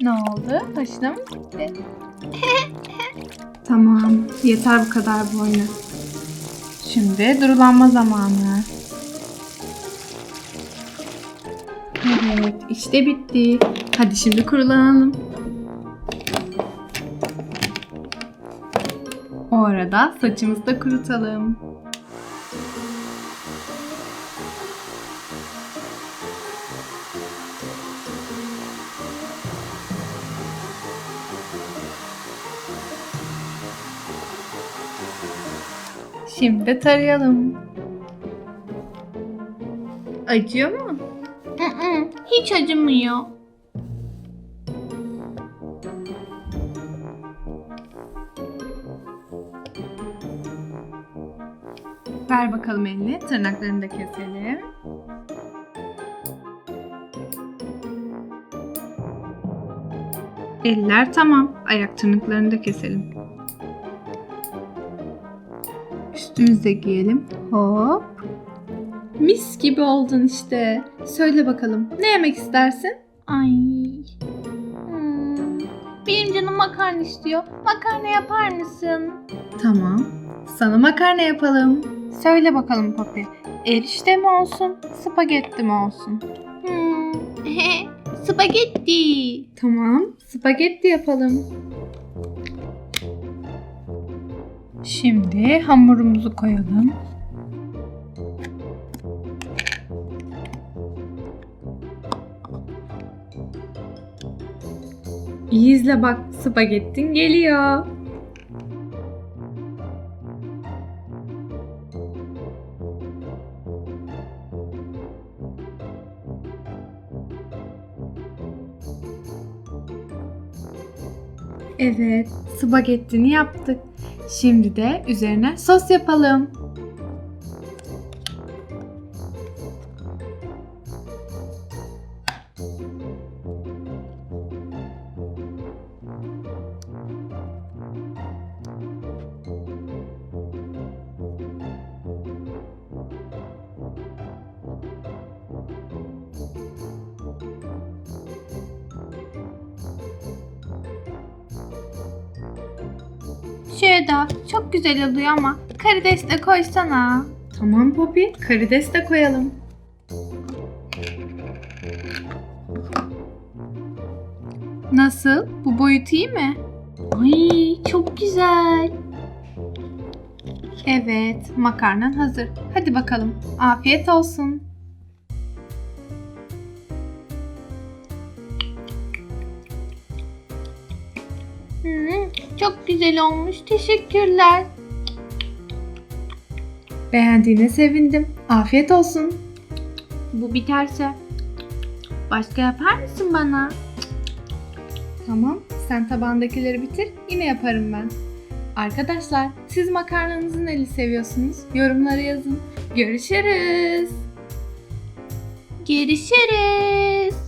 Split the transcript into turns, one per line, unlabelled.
Ne oldu? Hoşuna mı gitti?
Tamam. Yeter bu kadar bu oyunu.
Şimdi durulanma zamanı. Evet, işte bitti. Hadi şimdi kurulanalım. O arada saçımızı da kurutalım. Şimdi tarayalım. Acıyor mu? hiç acımıyor. Ver bakalım elini. Tırnaklarını da keselim. Eller tamam. Ayak tırnaklarını da keselim. Üstümüzü de giyelim. Hop. Mis gibi oldun işte. Söyle bakalım. Ne yemek istersin? Ay. Hmm, Benim canım makarna istiyor. Makarna yapar mısın? Tamam. Sana makarna yapalım. Söyle bakalım Papi. Erişte mi olsun, spagetti mi olsun? Hmm. spagetti. Tamam, spagetti yapalım. Şimdi hamurumuzu koyalım. İyi izle bak, spagettin geliyor. Evet, spagettini yaptık. Şimdi de üzerine sos yapalım. Şurada çok güzel oluyor ama karides de koysana. Tamam Poppy, karides de koyalım. Nasıl? Bu boyut iyi mi? Ay çok güzel. Evet, makarnan hazır. Hadi bakalım. Afiyet olsun. Çok güzel olmuş. Teşekkürler. Beğendiğine sevindim. Afiyet olsun. Bu biterse başka yapar mısın bana? Tamam. Sen tabağındakileri bitir. Yine yaparım ben. Arkadaşlar siz makarnanızı neli seviyorsunuz? Yorumlara yazın. Görüşürüz. Görüşürüz.